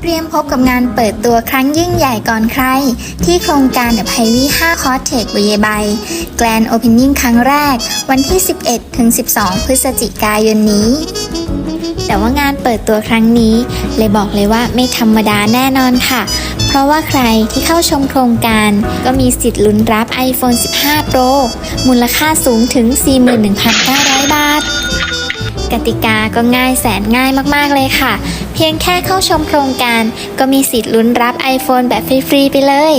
เตรียมพบกับงานเปิดตัวครั้งยิ่งใหญ่ก่อนใคร ที่โครงการเดอะไพวี5คอร์เทกบุยใบแกลนโอเพนนิ่งครั้งแรก วันที่ 11 ถึง 12 พฤศจิกายนนี้ แต่ว่างานเปิดตัวครั้งนี้ เลยบอกเลยว่าไม่ธรรมดาแน่นอนค่ะ เพราะว่าใครที่เข้าชมโครงการ ก็มีสิทธิ์ลุ้นรับ iPhone 15 Pro มูลค่าสูงถึง 41,900 บาท กติกาก็ง่ายแสนง่ายมากๆเลยค่ะ พียงแค่เข้าชมโครงการ ก็มีสิทธิ์ลุ้นรับ iPhone แบบฟรีๆไปเลย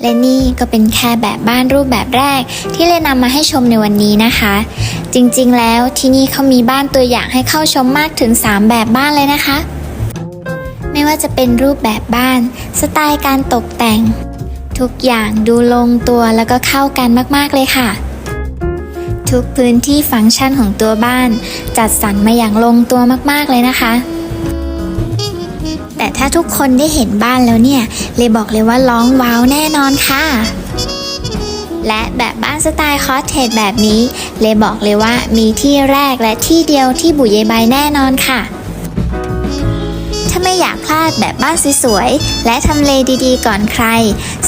และนี่ก็เป็นแค่แบบบ้านรูปแบบแรก ที่เลยนำมาให้ชมในวันนี้นะคะ จริงๆแล้วที่นี่เขามีบ้านตัวอย่างให้เข้าชมมากถึง 3 แบบบ้านเลยนะคะ ไม่ว่าจะเป็นรูปแบบบ้าน สไตล์การตกแต่ง ทุกอย่างดูลงตัวแล้วก็เข้ากันมากๆเลยค่ะทุกพื้นที่ฟังก์ชันของตัวบ้าน จัดสรรมาอย่างลงตัวมาก ๆ เลยนะคะ แต่ถ้าทุกคนได้เห็นบ้านแล้วเนี่ย เลยบอกเลยว่าร้องว้าวแน่นอนค่ะ และแบบบ้านสไตล์คอสเทจแบบนี้ เลยบอกเลยว่ามีที่แรกและที่เดียวที่บุยใบแน่นอนค่ะถ้าไม่อยากพลาดแบบบ้านสวยๆ และทำเลดีๆ ก่อนใคร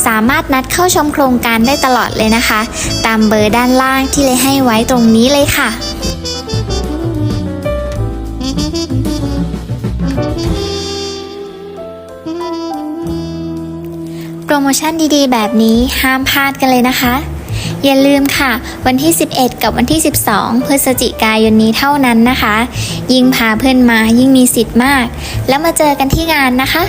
สามารถนัดเข้าชมโครงการได้ตลอดเลยนะคะ ตามเบอร์ด้านล่างที่เลยให้ไว้ตรงนี้เลยค่ะ ปรโมชั่นดีๆ แบบนี้ห้ามพลาดกันเลยนะคะ อย่าลืมค่ะ วันที่ 11 กับวันที่ 12 พฤศจิกายนนี้เท่านั้นนะคะ ยิ่งพาเพื่อนมายิ่งมีสิทธิ์มาก แล้วมาเจอกันที่งานนะคะ